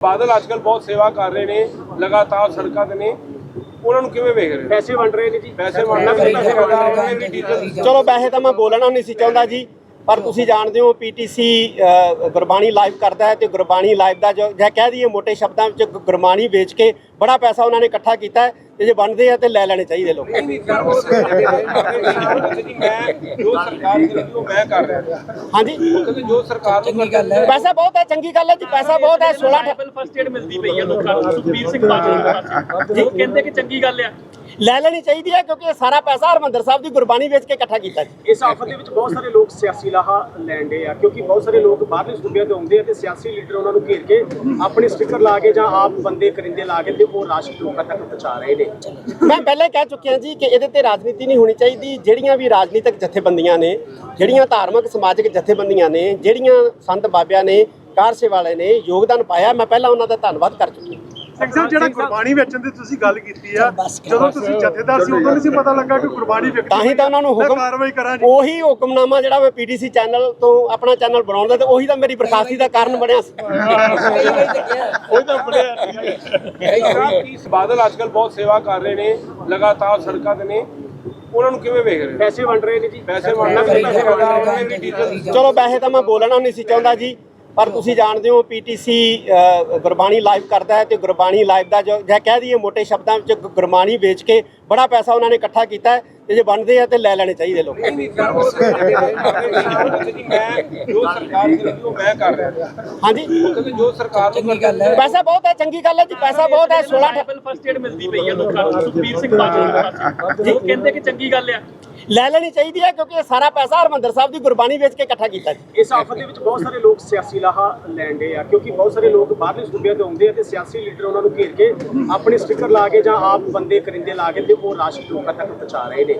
ਬਾਦਲ ਅੱਜਕੱਲ ਬਹੁਤ ਸੇਵਾ ਕਰ ਰਹੇ ਨੇ ਲਗਾਤਾਰ ਸੜਕਾਂ ਤੇ ਨੇ। ਉਹਨਾਂ ਨੂੰ ਕਿਵੇਂ ਵੇਖ ਰਹੇ ਪੈਸੇ ਵੰਡ ਰਹੇ ਨੇ ਜੀ। ਪੈਸੇ ਵੰਡਣਾ ਪੈਸੇ ਉਹਨਾਂ ਦੀ ਡੀਜ਼ਲ ਚਲੋ ਵੈਸੇ ਤਾਂ ਮੈਂ ਬੋਲਣਾ ਨਹੀਂ ਸੀ ਚਾਹੁੰਦਾ ਜੀ। ਪਰ ਤੁਸੀਂ ਜਾਣਦੇ ਹੋ ਪੀਟੀਸੀ ਗੁਰਬਾਣੀ ਲਾਈਵ ਕਰਦਾ ਹੈ ਤੇ ਗੁਰਬਾਣੀ ਲਾਈਵ ਦਾ ਜੋ ਜੇ ਕਹਿ ਦਈਏ ਮੋٹے ਸ਼ਬਦਾਂ ਵਿੱਚ ਗੁਰਬਾਣੀ ਵੇਚ ਕੇ ਬੜਾ ਪੈਸਾ ਉਹਨਾਂ ਨੇ ਇਕੱਠਾ ਕੀਤਾ ਹੈ ਤੇ ਜੇ ਬਣਦੇ ਆ ਤੇ ਲੈ ਲੈਣੇ ਚਾਹੀਦੇ ਲੋਕ। ਹਾਂਜੀ ਜੋ ਸਰਕਾਰ ਨੂੰ ਪੈਸਾ ਬਹੁਤ ਹੈ ਚੰਗੀ ਗੱਲ ਹੈ ਜੀ ਪੈਸਾ ਬਹੁਤ ਹੈ 16 ਅਠ- ਫਸਟ ਏਡ ਮਿਲਦੀ ਪਈ ਹੈ ਲੋਕਾਂ ਨੂੰ। ਸੁਖਬੀਰ ਸਿੰਘ ਬਾਦਲ ਉਹ ਕਹਿੰਦੇ ਕਿ ਚੰਗੀ ਗੱਲ ਆ। ਲੈ ਲੈਣੀ ਚਾਹੀਦੀ ਹੈ ਕਿਉਂਕਿ ਇਹ ਸਾਰਾ ਪੈਸਾ ਹਰਮੰਦਰ ਸਾਹਿਬ ਦੀ ਗੁਰਬਾਣੀ ਵੇਚ ਕੇ ਇਕੱਠਾ ਕੀਤਾ ਜੀ। ਇਸ ਆਫਤ ਦੇ ਵਿੱਚ ਬਹੁਤ ਸਾਰੇ ਲੋਕ ਸਿਆਸੀ ਲਾਹਾ ਲੈਂਦੇ ਆ ਕਿਉਂਕਿ ਬਹੁਤ ਸਾਰੇ ਲੋਕ ਬਾਹਰਲੇ ਸੂਬਿਆਂ ਤੋਂ ਆਉਂਦੇ ਆ ਤੇ ਸਿਆਸੀ ਲੀਡਰ ਉਹਨਾਂ ਨੂੰ ਘੇਰ ਕੇ ਆਪਣੇ ਸਟicker ਲਾ ਕੇ ਜਾਂ ਆਪ ਬੰਦੇ ਕਰਿੰਦੇ ਲਾ ਕੇ ਤੇ ਉਹ ਰਾਸ਼ਟਰੀ ਲੋਕਾਂ ਤੱਕ ਪਹੁੰਚਾ ਰਹੇ ਨੇ। ਮੈਂ ਪਹਿਲੇ ਕਹਿ ਚੁੱਕਿਆ ਜੀ ਕਿ ਇਹਦੇ ਤੇ ਰਾਜਨੀਤੀ ਨਹੀਂ ਹੋਣੀ ਚਾਹੀਦੀ। ਜਿਹੜੀਆਂ ਵੀ ਰਾਜਨੀਤਿਕ ਜਥੇਬੰਦੀਆਂ ਨੇ ਜਿਹੜੀਆਂ ਧਾਰਮਿਕ ਸਮਾਜਿਕ ਜਥੇਬੰਦੀਆਂ ਨੇ ਜਿਹੜੀਆਂ ਸੰਤ ਬਾਬਿਆਂ ਨੇ ਕਾਰ ਸੇਵਾਲੇ ਨੇ ਯੋਗਦਾਨ ਪਾਇਆ ਮੈਂ ਪਹਿਲਾਂ ਉਹਨਾਂ ਦਾ ਧੰਨਵਾਦ ਕਰ ਚੁੱਕਿਆ। ਸਿੰਘ ਸਾਹਿਬ ਜਿਹੜਾ ਗੁਰਬਾਣੀ ਵੇਚਣ ਦੀ ਤੁਸੀਂ ਗੱਲ ਕੀਤੀ ਆ ਜਦੋਂ ਤੁਸੀਂ ਜਥੇਦਾਰ ਸੀ ਉਦੋਂ ਨਹੀਂ ਸੀ ਪਤਾ ਲੱਗਾ ਕਿ ਗੁਰਬਾਣੀ ਵਿਕਦੀ ਤਾਂ ਹੀ ਤਾਂ ਉਹਨਾਂ ਨੂੰ ਹੁਕਮ ਕਾਰਵਾਈ ਕਰਾਂਗੇ। ਉਹੀ ਹੁਕਮਨਾਮਾ ਜਿਹੜਾ ਮੈਂ ਪੀਟੀਸੀ ਚੈਨਲ ਤੋਂ ਆਪਣਾ ਚੈਨਲ ਬਣਾਉਣ ਦਾ ਤੇ ਉਹੀ ਤਾਂ ਮੇਰੀ ਬਰਖਾਸਤੀ ਦਾ ਕਾਰਨ ਬਣਿਆ ਸੀ। ਉਹ ਤਾਂ ਕੀ ਬਾਦਲ ਅੱਜਕੱਲ ਬਹੁਤ ਸੇਵਾ ਕਰ ਰਹੇ ਨੇ ਲਗਾਤਾਰ ਸੜਕਾਂ ਤੇ ਨੇ। ਉਹਨਾਂ ਨੂੰ ਕਿਵੇਂ ਵੇਖ ਰਹੇ ਪੈਸੇ ਵੰਡ ਰਹੇ ਨੇ ਜੀ। ਪੈਸੇ ਵੰਡਣਾ ਪੈਸੇ ਚਲੋ ਵੈਸੇ ਤਾਂ ਮੈਂ ਬੋਲਣਾ ਨਹੀਂ ਸੀ ਚਾਹੁੰਦਾ ਜੀ। ਪਰ ਤੁਸੀਂ ਜਾਣਦੇ ਹੋ ਪੀਟੀਸੀ ਗੁਰਬਾਣੀ ਲਾਈਵ ਕਰਦਾ ਹੈ ਤੇ ਗੁਰਬਾਣੀ ਲਾਈਵ ਦਾ ਜੋ ਜੇ ਕਹਿ ਦਈਏ ਮੋٹے ਸ਼ਬਦਾਂ ਵਿੱਚ ਗੁਰਬਾਣੀ ਵੇਚ ਕੇ ਬੜਾ ਪੈਸਾ ਉਹਨਾਂ ਨੇ ਇਕੱਠਾ ਕੀਤਾ ਹੈ ਤੇ ਜੇ ਬਣਦੇ ਆ ਤੇ ਲੈ ਲੈਣੇ ਚਾਹੀਦੇ ਲੋਕ। ਹਾਂਜੀ। ਜੋ ਸਰਕਾਰ ਨੂੰ ਕਰਦੀ ਪੈਸਾ ਬਹੁਤ ਹੈ ਚੰਗੀ ਗੱਲ ਹੈ ਜੀ ਪੈਸਾ ਬਹੁਤ ਹੈ 16 ਅਠ- ਫਸਟ ਏਡ ਮਿਲਦੀ ਪਈ ਹੈ ਲੋਕਾਂ ਨੂੰ ਸੁਖਬੀਰ ਸਿੰਘ ਬਾਦਲ ਦੇ ਪਾਸੇ ਉਹ ਕਹਿੰਦੇ ਕਿ ਚੰਗੀ ਗੱਲ ਆ। ਲੈ ਲੈਣੀ ਚਾਹੀਦੀ ਹੈ ਕਿਉਂਕਿ ਇਹ ਸਾਰਾ ਪੈਸਾ ਹਰਮੰਦਰ ਸਾਹਿਬ ਦੀ ਗੁਰਬਾਣੀ ਵੇਚ ਕੇ ਇਕੱਠਾ ਕੀਤਾ ਜੀ। ਇਸ ਆਫਤ ਦੇ ਵਿੱਚ ਬਹੁਤ ਸਾਰੇ ਲੋਕ ਸਿਆਸੀ ਲਾਹਾ ਲੈਂਦੇ ਆ ਕਿਉਂਕਿ ਬਹੁਤ ਸਾਰੇ ਲੋਕ ਬਾਹਰਲੇ ਸੂਬਿਆਂ ਤੋਂ ਆਉਂਦੇ ਆ ਤੇ ਸਿਆਸੀ ਲੀਡਰ ਉਹਨਾਂ ਨੂੰ ਘੇਰ ਕੇ ਆਪਣੇ ਸਟicker ਲਾ ਕੇ ਜਾਂ ਆਪ ਬੰਦੇ ਕਰਿੰਦੇ ਲਾ ਕੇ ਤੇ ਉਹ ਰਾਸ਼ਟਰੀ ਲੋਕਾਂ ਤੱਕ ਪਹੁੰਚਾ ਰਹੇ ਨੇ।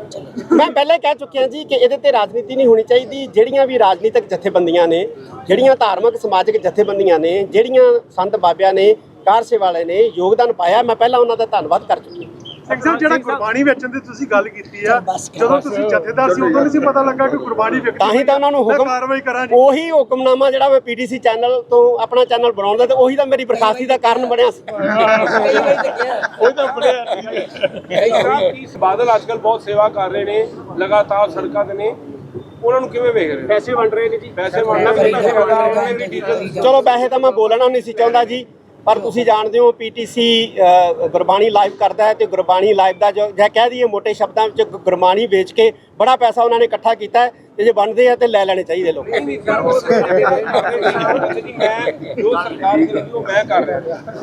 ਮੈਂ ਪਹਿਲੇ ਕਹਿ ਚੁੱਕਿਆ ਜੀ ਕਿ ਇਹਦੇ ਤੇ ਰਾਜਨੀਤੀ ਨਹੀਂ ਹੋਣੀ ਚਾਹੀਦੀ। ਜਿਹੜੀਆਂ ਵੀ ਰਾਜਨੀਤਿਕ ਜਥੇਬੰਦੀਆਂ ਨੇ ਜਿਹੜੀਆਂ ਧਾਰਮਿਕ ਸਮਾਜਿਕ ਜਥੇਬੰਦੀਆਂ ਨੇ ਜਿਹੜੀਆਂ ਸੰਤ ਬਾਬਿਆਂ ਨੇ ਕਾਰ ਸੇਵਾਲੇ ਨੇ ਯੋਗਦਾਨ ਪਾਇਆ ਮੈਂ ਪਹਿਲਾਂ ਉਹਨਾਂ ਦਾ ਧੰਨਵਾਦ ਕਰ ਚੁੱਕਿਆ। ਸਿੰਘ ਸਾਹਿਬ ਜਿਹੜਾ ਗੁਰਬਾਣੀ ਵੇਚਣ ਦੀ ਤੁਸੀਂ ਗੱਲ ਕੀਤੀ ਆ ਜਦੋਂ ਤੁਸੀਂ ਜਥੇਦਾਰ ਸੀ ਉਦੋਂ ਨਹੀਂ ਸੀ ਪਤਾ ਲੱਗਾ ਕਿ ਗੁਰਬਾਣੀ ਵਿਕਦੀ ਤਾਂ ਹੀ ਤਾਂ ਉਹਨਾਂ ਨੂੰ ਹੁਕਮ ਕਾਰਵਾਈ ਕਰਾਂਗੇ। ਉਹੀ ਹੁਕਮਨਾਮਾ ਜਿਹੜਾ ਮੈਂ ਪੀਟੀਸੀ ਚੈਨਲ ਤੋਂ ਆਪਣਾ ਚੈਨਲ ਬਣਾਉਣ ਦਾ ਤੇ ਉਹੀ ਤਾਂ ਮੇਰੀ ਬਰਖਾਸਤੀ ਦਾ ਕਾਰਨ ਬਣਿਆ ਸੀ। ਉਹ ਤਾਂ ਸਾਹਿਬ ਕੀ ਬਾਦਲ ਅੱਜਕੱਲ ਬਹੁਤ ਸੇਵਾ ਕਰ ਰਹੇ ਨੇ ਲਗਾਤਾਰ ਸੜਕਾਂ ਤੇ ਨੇ। ਉਹਨਾਂ ਨੂੰ ਕਿਵੇਂ ਵੇਖ ਰਹੇ ਪੈਸੇ ਵੰਡ ਰਹੇ ਨੇ ਜੀ। ਪੈਸੇ ਵੰਡਣਾ ਪੈਸੇ ਵੰਡਣਾ ਉਹਨਾਂ ਦੀ ਡੀਜ਼ਲ। ਚਲੋ ਵੈਸੇ ਤਾਂ ਮੈਂ ਬੋਲਣਾ ਨਹੀਂ ਸੀ ਚਾਹੁੰਦਾ ਜੀ। ਪਰ ਤੁਸੀਂ ਜਾਣਦੇ ਹੋ ਪੀਟੀਸੀ ਗੁਰਬਾਣੀ ਲਾਈਵ ਕਰਦਾ ਹੈ ਤੇ ਗੁਰਬਾਣੀ ਲਾਈਵ ਦਾ ਜੋ ਜੇ ਕਹਿ ਦਈਏ ਮੋٹے ਸ਼ਬਦਾਂ ਵਿੱਚ ਗੁਰਬਾਣੀ ਵੇਚ ਕੇ ਬੜਾ ਪੈਸਾ ਉਹਨਾਂ ਨੇ ਇਕੱਠਾ ਕੀਤਾ ਹੈ ਤੇ ਜੇ ਬਣਦੇ ਆ ਤੇ ਲੈ ਲੈਣੇ ਚਾਹੀਦੇ ਲੋਕ।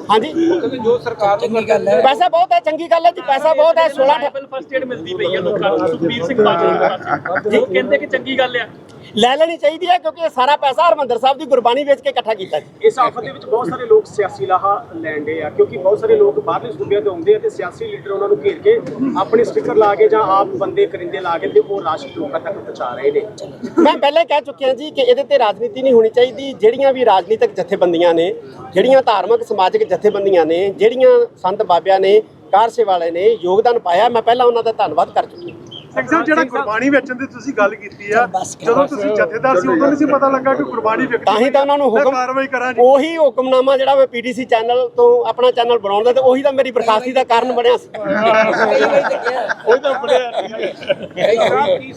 ਹਾਂਜੀ? ਜੋ ਸਰਕਾਰ ਨੂੰ ਕਰਦੀ ਪੈਸਾ ਬਹੁਤ ਹੈ ਚੰਗੀ ਗੱਲ ਹੈ ਜੀ ਪੈਸਾ ਬਹੁਤ ਹੈ 16 ਅਠ- ਫਸਟ ਏਡ ਮਿਲਦੀ ਪਈ ਹੈ ਲੋਕਾਂ ਨੂੰ ਸੁਖਬੀਰ ਸਿੰਘ ਬਾਦਲ ਦੇ ਪਾਸੇ ਉਹ ਕਹਿੰਦੇ ਕਿ ਚੰਗੀ ਗੱਲ ਆ। ਲੈ ਲੈਣੀ ਚਾਹੀਦੀ ਹੈ ਕਿਉਂਕਿ ਇਹ ਸਾਰਾ ਪੈਸਾ ਹਰਮੰਦਰ ਸਾਹਿਬ ਦੀ ਗੁਰਬਾਣੀ ਵੇਚ ਕੇ ਇਕੱਠਾ ਕੀਤਾ ਜੀ। ਇਸ ਆਫਤ ਦੇ ਵਿੱਚ ਬਹੁਤ ਸਾਰੇ ਲੋਕ ਸਿਆਸੀ ਲਾਹਾ ਲੈਂਦੇ ਆ ਕਿਉਂਕਿ ਬਹੁਤ ਸਾਰੇ ਲੋਕ ਬਾਹਰਲੇ ਸੂਬਿਆਂ ਤੋਂ ਆਉਂਦੇ ਆ ਤੇ ਸਿਆਸੀ ਲੀਡਰ ਉਹਨਾਂ ਨੂੰ ਘੇਰ ਕੇ ਆਪਣੇ ਸਟicker ਲਾ ਕੇ ਜਾਂ ਆਪ ਬੰਦੇ ਕਰਿੰਦੇ ਲਾ ਕੇ ਤੇ ਉਹ ਰਾਸ਼ਟਰੀ ਲੋਕਾਂ ਤੱਕ ਪਹੁੰਚਾ ਰਹੇ ਨੇ। ਮੈਂ ਪਹਿਲੇ ਕਹਿ ਚੁੱਕਿਆ ਜੀ ਕਿ ਇਹਦੇ ਤੇ ਰਾਜਨੀਤੀ ਨਹੀਂ ਹੋਣੀ ਚਾਹੀਦੀ। ਜਿਹੜੀਆਂ ਵੀ ਰਾਜਨੀਤਿਕ ਜਥੇਬੰਦੀਆਂ ਨੇ ਜਿਹੜੀਆਂ ਧਾਰਮਿਕ ਸਮਾਜਿਕ ਜਥੇਬੰਦੀਆਂ ਨੇ ਜਿਹੜੀਆਂ ਸੰਤ ਬਾਬਿਆਂ ਨੇ ਕਾਰ ਸੇਵਾਲੇ ਨੇ ਯੋਗਦਾਨ ਪਾਇਆ ਮੈਂ ਪਹਿਲਾਂ ਉਹਨਾਂ ਦਾ ਧੰਨਵਾਦ ਕਰ ਚੁੱਕਿਆ ਸਿੰਘ ਸਾਹਿਬ ਜਿਹੜਾ ਗੁਰਬਾਣੀ ਵੇਚਣ ਦੀ ਤੁਸੀਂ ਗੱਲ ਕੀਤੀ ਆ ਜਦੋਂ ਤੁਸੀਂ ਜਥੇਦਾਰ ਸੀ ਉਦੋਂ ਨਹੀਂ ਸੀ ਪਤਾ ਲੱਗਾ ਕਿ ਗੁਰਬਾਣੀ ਵਿਕਦੀ ਤਾਂ ਹੀ ਤਾਂ ਉਹਨਾਂ ਨੂੰ ਹੁਕਮ ਕਾਰਵਾਈ ਕਰਾਂਗੇ। ਉਹੀ ਹੁਕਮਨਾਮਾ ਜਿਹੜਾ ਮੈਂ ਪੀਟੀਸੀ ਚੈਨਲ ਤੋਂ ਆਪਣਾ ਚੈਨਲ ਬਣਾਉਣ ਦਾ ਤੇ ਉਹੀ ਤਾਂ ਮੇਰੀ ਬਰਖਾਸਤੀ ਦਾ ਕਾਰਨ ਬਣਿਆ ਸੀ। ਉਹ ਤਾਂ ਕੀ